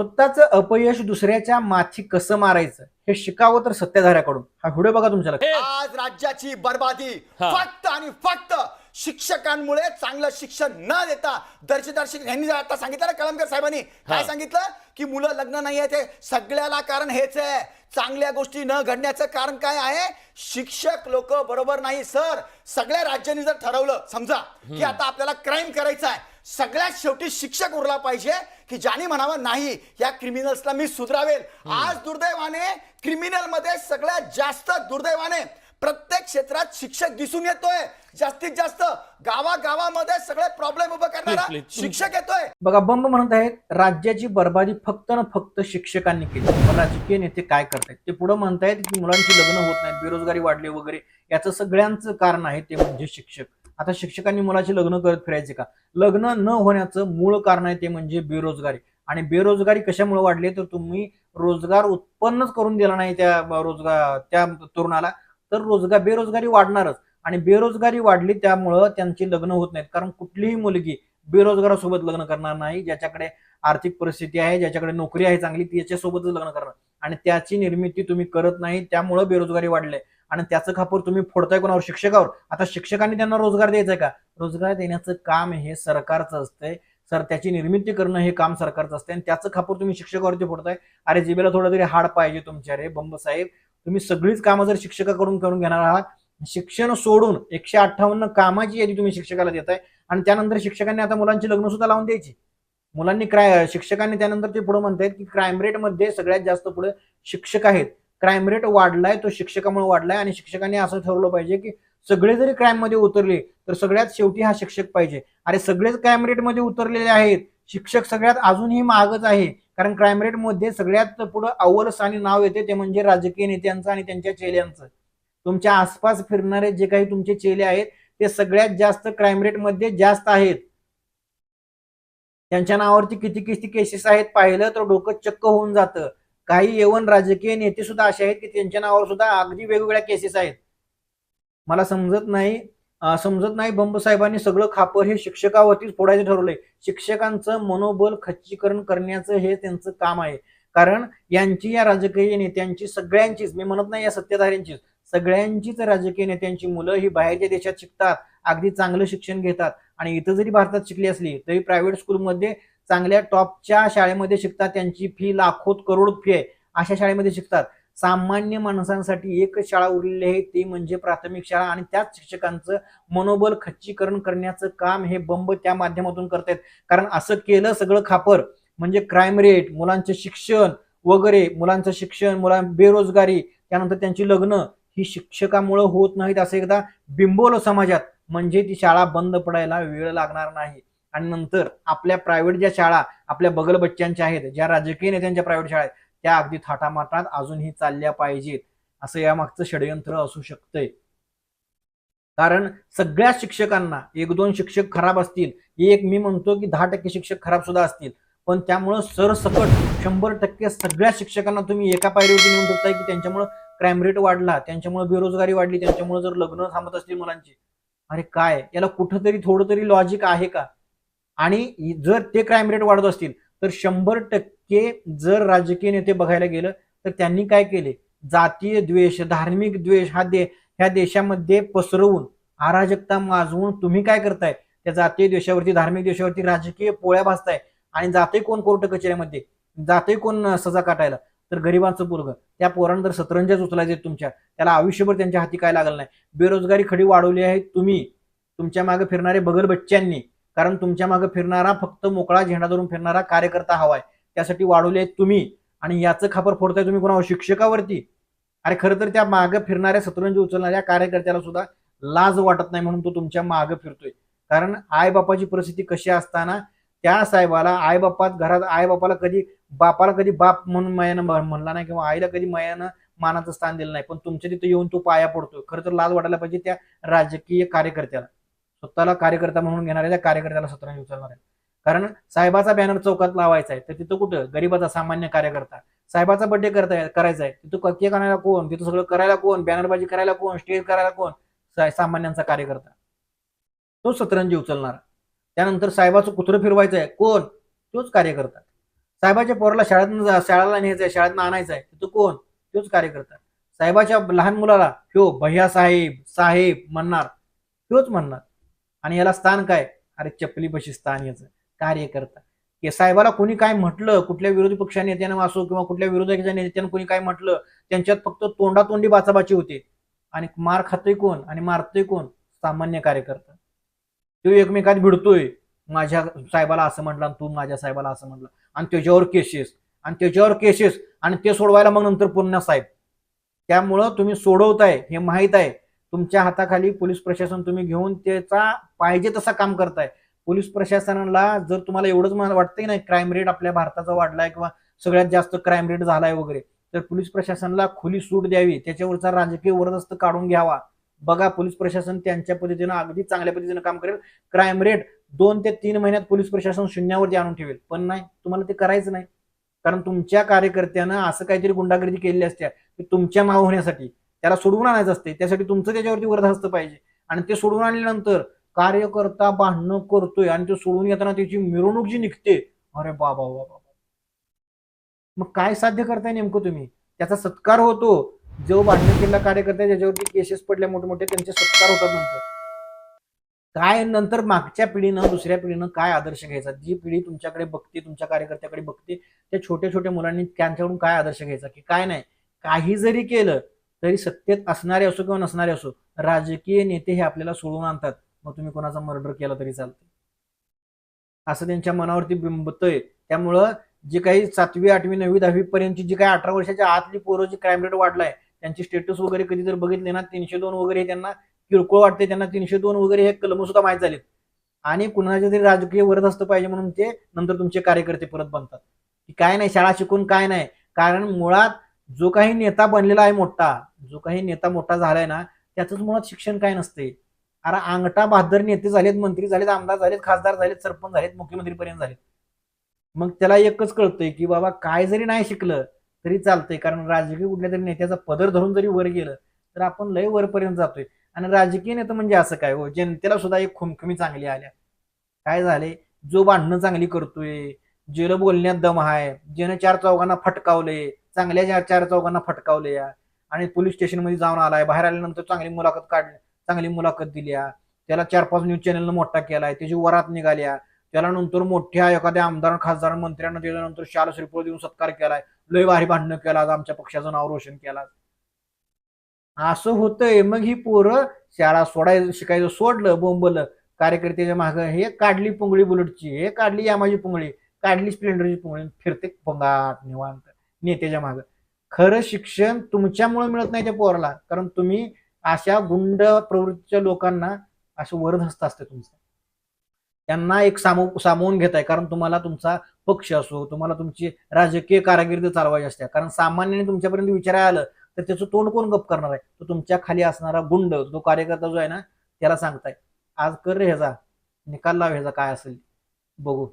स्वतःच अपयश दुसऱ्याच्या माथी कसं मारायचं हे शिकावं तर सत्ताधाऱ्याकडून हा व्हिडिओ बघा तुमच्या. आज राज्याची बर्बादी हा. फक्त आणि फक्त शिक्षकांमुळे चांगलं शिक्षण न देता दर्जेदार शिक्षक यांनी आता सांगितलं ना कलमकर साहेबांनी. काय. सांगितलं? की मुलं लग्न नाही आहे ते सगळ्याला कारण हेच आहे. चांगल्या गोष्टी न घडण्याचं कारण काय आहे? शिक्षक लोक बरोबर नाही सर. सगळ्या राज्यांनी जर ठरवलं समजा की आता आपल्याला क्राईम करायचा आहे सगळ्यात शेवटी शिक्षक उरला पाहिजे की ज्याने म्हणावं नाही या क्रिमिनल्सला मी सुधरावेल. आज दुर्दैवाने क्रिमिनलमध्ये सगळ्यात जास्त दुर्दैवाने प्रत्येक क्षेत्रात शिक्षक दिसून येतोय. जास्तीत जास्त गावागावामध्ये सगळे प्रॉब्लेम उभं करणारा. शिक्षक येतोय. बघा बंब म्हणत आहेत राज्याची बर्बादी फक्त ना फक्त शिक्षकांनी केली. पण राजकीय नेते काय करतायत? ते पुढे म्हणतायत की मुलांची लग्न होत नाहीत बेरोजगारी वाढली वगैरे. याचं सगळ्यांचं कारण आहे ते म्हणजे शिक्षक. आता शिक्षकांनी मुलाची लग्न करत फिरायचे का? लग्न न होण्याचं मूळ कारण आहे ते म्हणजे बेरोजगारी. आणि बेरोजगारी कशामुळे वाढली तर तुम्ही रोजगार उत्पन्नच करून दिला नाही त्या रोजगार त्या तरुणाला. तर रोजगार बेरोजगारी वाढणारच. आणि बेरोजगारी वाढली त्यामुळं त्यांची लग्न होत नाहीत. कारण कुठलीही मुलगी बेरोजगारासोबत लग्न करणार नाही ज्याच्याकडे आर्थिक परिस्थिती आहे ज्याच्याकडे नोकरी आहे चांगली ती याच्यासोबतच लग्न करणार. आणि त्याची निर्मिती तुम्ही करत नाही त्यामुळं बेरोजगारी वाढले आणि त्याचं खापर तुम्ही फोडताय कोणावर? शिक्षकावर. आता शिक्षकांनी त्यांना रोजगार द्यायचा का? रोजगार देण्याचं काम हे सरकारचं असतंय. सर त्याची निर्मिती करणं हे काम सरकारचं असतं आणि त्याचं खापर तुम्ही शिक्षकावरती फोडताय. अरे जिबेला थोडं तरी हाड पाहिजे तुमच्या रे बंब साहेब तुम्ही सगळीच कामं जर शिक्षकाकडून करून घेणार आहात शिक्षण सोडून एकशे अठ्ठावन्न कामाची यादी तुम्ही शिक्षकाला देताय आणि त्यानंतर शिक्षकांनी आता मुलांची लग्न सुद्धा लावून द्यायची. मुलांनी क्राय शिक्षकांनी त्यानंतर ते पुढे म्हणतायत की क्राईम रेटमध्ये सगळ्यात जास्त पुढे शिक्षक आहेत. क्राईम रेट वाढलाय तो शिक्षकामुळे वाढलाय आणि शिक्षकांनी असं ठरवलं पाहिजे की सगळे जरी क्राईममध्ये उतरले तर सगळ्यात शेवटी हा शिक्षक पाहिजे. अरे सगळेच क्राईम रेटमध्ये उतरलेले आहेत. शिक्षक सगळ्यात अजूनही महागच आहे. कारण क्राईम रेटमध्ये सगळ्यात पुढं अव्वल स्थानी नाव येते ते म्हणजे राजकीय नेत्यांचं आणि त्यांच्या चेल्यांचं. तुमच्या आसपास फिरणारे जे काही तुमचे चेले आहेत ते सगळ्यात जास्त क्राईम रेटमध्ये जास्त आहेत. त्यांच्या नावावरती किती किती केसेस आहेत पाहिलं तर डोकं चक्क होऊन जातं. काही येवन राजकीय नेते सुद्धा असे आहेत की त्यांच्या नावावर सुद्धा अगदी वेगवेगळ्या केसेस आहेत. मला समजत नाही. समजत नाही. बंबसाहेबांनी सगळं खापर हे शिक्षकावरतीच फोडायचं ठरवलंय. शिक्षकांचं मनोबल खच्चीकरण करण्याचं हे त्यांचं काम आहे. कारण यांची या राजकीय नेत्यांची सगळ्यांचीच मी म्हणत नाही या सत्ताधाऱ्यांचीच सगळ्यांचीच राजकीय नेत्यांची मुलं ही बाहेरच्या देशात शिकतात अगदी चांगलं शिक्षण घेतात. आणि इथं जरी भारतात शिकली असली तरी प्रायव्हेट स्कूलमध्ये चांगल्या टॉपच्या शाळेमध्ये शिकतात. त्यांची फी लाखोत करोड फी आहे. अशा शाळेमध्ये शिकतात. सामान्य माणसांसाठी एकच शाळा उरलेली आहे ती म्हणजे प्राथमिक शाळा आणि त्याच शिक्षकांचं मनोबल खच्चीकरण करण्याचं काम हे बंब त्या माध्यमातून करतायत. कारण असं केलं सगळं खापर. म्हणजे क्राईम रेट मुलांचं शिक्षण वगैरे मुलांचं शिक्षण मुलां बेरोजगारी त्यानंतर त्यांची लग्न ही शिक्षकामुळं होत नाहीत असं एकदा बिंबवलं समाजात. म्हणजे ती शाळा बंद पडायला वेळ लागणार नाही. आणि नंतर आपल्या प्रायव्हेट ज्या शाळा आपल्या बगल बच्च्यांच्या आहेत ज्या राजकीय नेत्यांच्या प्रायव्हेट शाळा आहेत त्या अगदी थाटामाटात अजूनही चालल्या पाहिजेत असं यामागचं षडयंत्र असू शकतंय. कारण सगळ्या शिक्षकांना एक दोन शिक्षक खराब असतील एक मी म्हणतो की दहा टक्के शिक्षक खराब सुद्धा असतील पण त्यामुळं सरसकट शंभर टक्के सगळ्या शिक्षकांना तुम्ही एका पायरीवरती नेऊन ठेवताय की त्यांच्यामुळं क्राईम रेट वाढला त्यांच्यामुळे बेरोजगारी वाढली त्यांच्यामुळे जर लग्न थांबत असतील मुलांची. अरे काय? याला कुठंतरी थोडं तरी लॉजिक आहे का? आणि जर ते क्राईम रेट वाढत असतील तर शंभर टक्के की जर राजकीय नेते बघायला गेलं तर त्यांनी काय केले? जातीय द्वेष धार्मिक द्वेष हा दे ह्या देशामध्ये पसरवून अराजकता माजवून तुम्ही काय करताय? त्या जातीय द्वेषावरती धार्मिक द्वेषावरती राजकीय पोळ्या भासताय. आणि जाते कोण कोर्ट कचेऱ्यामध्ये जाते कोण सजा काटायला? तर गरिबांचं पोरग. त्या पोरांना जर सतरंजाच उचलायचे तुमच्या त्याला आयुष्यभर त्यांच्या हाती काय लागलं नाही? बेरोजगारी खडी वाढवली आहे तुम्ही. तुमच्या मागे फिरणारे बगल बच्च्यांनी. कारण तुमच्या मागे फिरणारा फक्त मोकळा झेंडा धरून फिरणारा कार्यकर्ता हवाय. त्यासाठी वाढवले आहेत तुम्ही. आणि याचं खापर फोडताय तुम्ही कोणावर? शिक्षकावरती. अरे खरं तर त्या मागं फिरणाऱ्या सतरंजी उचलणाऱ्या कार्यकर्त्याला सुद्धा लाज वाटत नाही म्हणून तो तुमच्या मागं फिरतोय. कारण आईबापाची परिस्थिती कशी असताना त्या साहेबाला आईबापात घरात आईबापाला कधी बापाला कधी बाप म्हणून मायानं म्हणला नाही किंवा आईला कधी मायानं मानाचं स्थान दिलं नाही. पण तुमच्या तिथे येऊन तो पाया पडतोय. खरं तर लाज वाटायला पाहिजे त्या राजकीय कार्यकर्त्याला. स्वतःला कार्यकर्ता म्हणून घेणाऱ्या त्या कार्यकर्त्याला सतरंजी उचलणार आहे कारण साहेबाचा बॅनर चौकात लावायचा आहे. तर तिथं कुठं? गरीबाचा सामान्य कार्यकर्ता. साहेबाचा बर्थडे करता करायचा आहे. तिथं कक्के आणायला कोण? तिथं सगळं करायला कोण? बॅनरबाजी करायला कोण? स्टेज करायला कोण? सामान्यांचा कार्यकर्ता. तो सतरंजी उचलणार. त्यानंतर साहेबाचं कुत्रं फिरवायचं आहे. कोण? तोच कार्यकर्ता. साहेबाच्या पोराला शाळेत जा- शाळेला न्यायचंय शाळेतनं आणायचं आहे. तिथं कोण? तोच कार्यकर्ता. साहेबाच्या लहान मुलाला ह्यो भैया साहेब साहेब म्हणणार. तोच म्हणणार. आणि याला स्थान काय? अरे चपली बशी स्थान याचं. कार्यकर्ता. की साहेबाला कोणी काय म्हटलं कुठल्या विरोधी पक्ष नेत्यानं असो किंवा कुठल्या विरोधकाच्या नेत्यानं कोणी काय म्हटलं त्यांच्यात फक्त तोंडातोंडी बाचाबाची होते. आणि मार खातोय कोण आणि मारतोय कोण? सामान्य कार्यकर्ता. तो एकमेकात भिडतोय. माझ्या साहेबाला असं म्हटलं आणि तू माझ्या साहेबाला असं म्हटलं. आणि त्याच्यावर केसेस. आणि त्याच्यावर केसेस. आणि ते सोडवायला मग नंतर पुन्हा साहेब. त्यामुळं तुम्ही सोडवताय हे माहीत आहे. तुमच्या हाताखाली पोलीस प्रशासन तुम्ही घेऊन त्याचा पाहिजे तसा काम करताय. पोलीस प्रशासनाला जर तुम्हाला एवढंच मला वाटतं की नाही क्राईम रेट आपल्या भारताचा वाढलाय किंवा सगळ्यात जास्त क्राईम रेट झालाय वगैरे तर पोलीस प्रशासनाला खुली सूट द्यावी त्याच्यावरचा राजकीय वरदस्त काढून घ्यावा. बघा पोलीस प्रशासन त्यांच्या पद्धतीनं अगदी चांगल्या पद्धतीनं काम करेल. क्राईम रेट दोन ते तीन महिन्यात पोलीस प्रशासन शून्यावरती आणून ठेवेल. पण नाही तुम्हाला ते करायचं नाही. कारण तुमच्या कार्यकर्त्यानं असं काहीतरी गुंडागर्दी केलेली असते की तुमच्या नाव होण्यासाठी त्याला सोडवून आणायचं असते त्यासाठी तुमचं त्याच्यावरती वरदहस्त पाहिजे. आणि ते सोडवून आणल्यानंतर कार्यकर्ता भांडणं करतोय आणि ते सोडून घेताना त्याची मिरवणूक जी निघते अरे बाबा बाबा मग काय साध्य करताय नेमकं तुम्ही? त्याचा सत्कार होतो. जो भांडण केलेला कार्यकर्ता ज्याच्यावरती केसेस पडल्या मोठे मोठे त्यांचे सत्कार होतात नंतर. काय नंतर मागच्या पिढीनं दुसऱ्या पिढीनं काय आदर्श घ्यायचा? जी पिढी तुमच्याकडे बघते तुमच्या कार्यकर्त्याकडे बघते त्या छोट्या छोट्या मुलांनी त्यांच्याकडून काय आदर्श घ्यायचा? की काय नाही? काही जरी केलं तरी सत्तेत असणारे असो किंवा नसणारे असो राजकीय नेते हे आपल्याला सोडून आणतात. मग तुम्ही कोणाचा मर्डर केला तरी चालते असं त्यांच्या मनावरती बिंबतय. त्यामुळं जे काही सातवी आठवी नववी दहावी पर्यंतची जी काही अठरा वर्षाच्या आतली पोरं जी क्राईम रेट वाढलाय त्यांची स्टेटस वगैरे कधी जर बघितले ना तीनशे दोन वगैरे हे त्यांना किरकोळ वाटते त्यांना तीनशे दोन वगैरे हे कलम सुद्धा माहीत झालेत. आणि कुणाच्या तरी राजकीय वरदहस्त पाहिजे म्हणून ते नंतर तुमचे कार्यकर्ते परत बनतात. की काय नाही शाळा शिकून काय नाही. कारण मुळात जो काही नेता बनलेला आहे मोठा जो काही नेता मोठा झालाय ना त्याचंच मुळात शिक्षण काय नसते अरे अंगठा बहादर नेते झालेत मंत्री झालेत आमदार झालेत खासदार झालेत सरपंच झालेत मुख्यमंत्रीपर्यंत झालेत. मग त्याला एकच कळतंय की बाबा काय जरी नाही शिकलं तरी चालतंय. कारण राजकीय कुठल्या तरी नेत्याचा पदर धरून जरी वर गेलं तर आपण लय वरपर्यंत जातोय. आणि राजकीय नेतं म्हणजे असं काय हो? जनतेला सुद्धा एक खुमखुमी चांगली आल्या. काय झाले जो भांडणं चांगली करतोय ज्याला बोलण्यात दम आहे जन चार चौघांना फटकावले चांगल्या चार चार चौघांना फटकावले आणि पोलीस स्टेशनमध्ये जाऊन आलाय बाहेर आल्यानंतर चांगली मुलाखत काढली. चांगली मुलाखत दिल्या. त्याला चार पाच न्यूज चॅनलनं मोठा केलाय. त्याची वरात निघाल्या. त्याला नंतर मोठ्या एखाद्या आमदार खासदार मंत्र्यांना त्याच्यानंतर शाल श्रीफळ देऊन सत्कार केलाय. लय भारी भांडणं केला आमच्या पक्षाचं नाव रोशन केला असं होतंय. मग ही पोरं शाळा सोडायचं शिकायचं सोडलं बोंबलं. कार्यकर्त्याच्या मागं हे काढली पुंगळी बुलेटची हे काढली यामाची पुंगळी काढली स्प्लेंडरची पुंगळी फिरते पंगाट निवांत नेत्याच्या मागं. खरं शिक्षण तुमच्यामुळे मिळत नाही त्या पोराला. कारण तुम्ही अशा गुंड प्रवृत्तीच्या लोकांना असं वरदहस्त असते तुमचं. त्यांना एक सामो सामावून घेताय. कारण तुम्हाला तुमचा पक्ष असो तुम्हाला तुमची राजकीय कारकिर्द चालवायची असते कारण सामान्याने तुमच्यापर्यंत विचारायला आलं तर त्याचं तोंड कोण गप करणार आहे? तो तुमच्या खाली असणारा गुंड तो कार्यकर्ता जो आहे ना त्याला सांगताय आज कर रे ह्याचा निकाल लाव ह्याचा काय असेल बघू.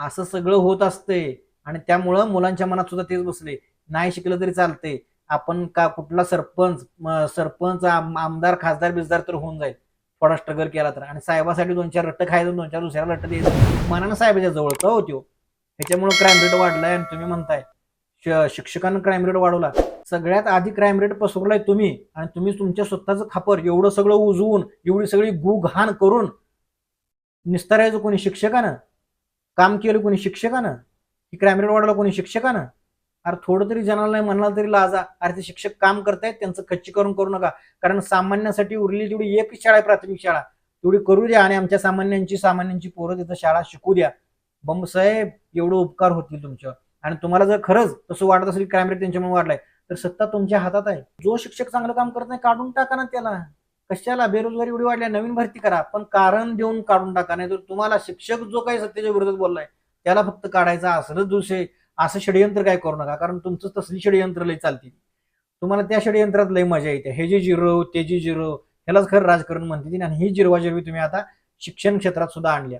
असं सगळं होत असते आणि त्यामुळं मुलांच्या मनात सुद्धा तेच बसले नाही शिकलं तरी चालते आपण का कुठला सरपंच सरपंच आम- आमदार खासदार बिजदार तर होऊन जाईल. थोडा स्ट्रगल केला तर. आणि साहेबासाठी दोन चार रट्ट खायचं दोन चार दुसऱ्याला रट्ट द्यायचं. मनानं साहेबाच्या जवळ का होतो ह्याच्यामुळे क्राईम रेट वाढलाय आणि तुम्ही म्हणताय शिक्षकांना क्राईम रेट वाढवला. सगळ्यात आधी क्राईम रेट पसरलाय तुम्ही. आणि तुम्ही तुमच्या स्वतःचं खापर एवढं सगळं उजवून एवढी सगळी गु घाण करून निस्तारायचं कोणी शिक्षकानं? काम केलं कोणी शिक्षकानं? की क्राईम रेट वाढवला कोणी शिक्षकानं? अरे थोडं तरी जनाला नाही म्हणाला तरी लाजा. अरे ते शिक्षक काम करतायत त्यांचं खच्चीकरण करू नका. कारण सामान्यासाठी उरली तेवढी एक शाळा आहे प्राथमिक शाळा. तेवढी करू द्या आणि आमच्या सामान्यांची सामान्यांची पोरं तिथं शाळा शिकू द्या. बंब साहेब एवढं उपकार होतील तुमच्यावर. आणि तुम्हाला जर खरंच तसं वाटत असेल क्राईम रेट त्यांच्यामुळे वाढलाय तर सत्ता तुमच्या हातात आहे. जो शिक्षक चांगलं काम करत नाही काढून टाका ना त्याला. कशाला? बेरोजगारी एवढी वाढली आहे, नवीन भरती करा. पण कारण देऊन काढून टाका. नाही तर तुम्हाला शिक्षक जो काही सत्तेच्या विरोधात बोललाय त्याला फक्त काढायचा असलंच दुसरे. असं षडयंत्र काय करू नका कारण तुमचं तसली षडयंत्र लय चालतील. तुम्हाला त्या षडयंत्रात लय मजा येते. हे जे जिरो ते जे जिरो ह्यालाच खरं राजकारण म्हणते आणि ही जिरवाजिरवी तुम्ही आता शिक्षण क्षेत्रात सुद्धा आणल्या.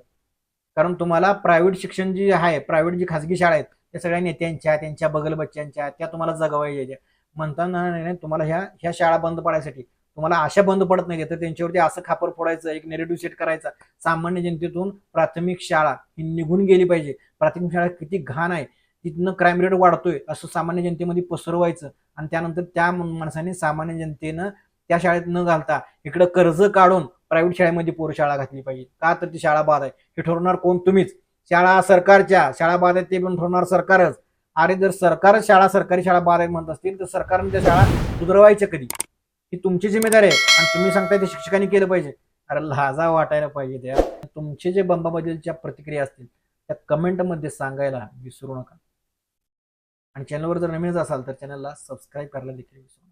कारण तुम्हाला प्रायव्हेट शिक्षण जी आहे प्रायव्हेट जी खासगी शाळा आहेत त्या सगळ्या नेत्यांच्या त्यांच्या बगल बच्च्यांच्या त्या तुम्हाला जगवायच्या म्हणताना नाही तुम्हाला ह्या ह्या शाळा बंद पडायसाठी तुम्हाला आशा बंद पडत नाही तर त्यांच्यावरती असं खापर फोडायचं एक नेरेटिव्ह सेट करायचा. सामान्य जनतेतून प्राथमिक शाळा ही निघून गेली पाहिजे. प्राथमिक शाळा किती घाण आहे. तिथनं क्राईम रेट वाढतोय असं सामान्य जनतेमध्ये पसरवायचं आणि त्यानंतर त्या माणसाने सामान्य जनतेनं त्या शाळेत न घालता इकडं कर्ज काढून प्रायव्हेट शाळेमध्ये पोर शाळा घातली पाहिजे. का तर ती शाळा बाद आहे. हे ठरवणार कोण? तुम्हीच. शाळा सरकारच्या. शाळा बाद आहेत ते पण ठरवणार सरकारच. अरे जर सरकारच शाळा सरकारी शाळा बाद आहेत म्हणत असतील तर सरकारने त्या शाळा सुधरवायच्या कधी? ही तुमची जिम्मेदारी आहे आणि तुम्ही सांगताय ते शिक्षकांनी केलं पाहिजे. अरे लाजा वाटायला पाहिजे त्या. तुमचे जे बंबाबद्दलच्या प्रतिक्रिया असतील त्या कमेंटमध्ये सांगायला विसरू नका. आणि चॅनलवर जर नवीनच असाल तर चॅनलला सबस्क्राईब करायला देखील विसरू